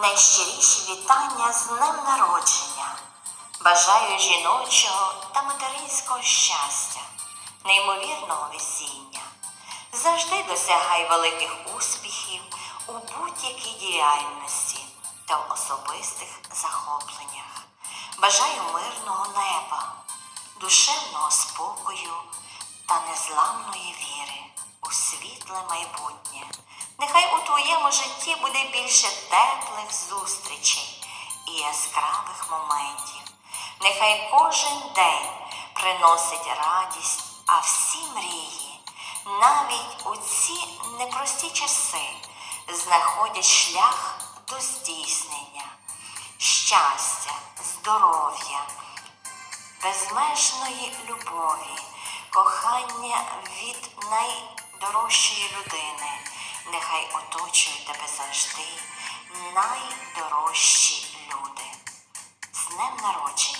Найщиріші вітання з днем народження. Бажаю жіночого та материнського щастя, неймовірного весіння. Завжди досягай великих успіхів у будь-якій діяльності та в особистих захопленнях. Бажаю мирного неба, душевного спокою та незламної віри у світле майбутнє. Буде більше теплих зустрічей і яскравих моментів. Нехай кожен день приносить радість, а всі мрії, навіть у ці непрості часи, знаходять шлях до здійснення, щастя, здоров'я, безмежної любові, кохання від найдорожчої людини нехай оточують тебе завжди найдорожчі люди. З днем народження!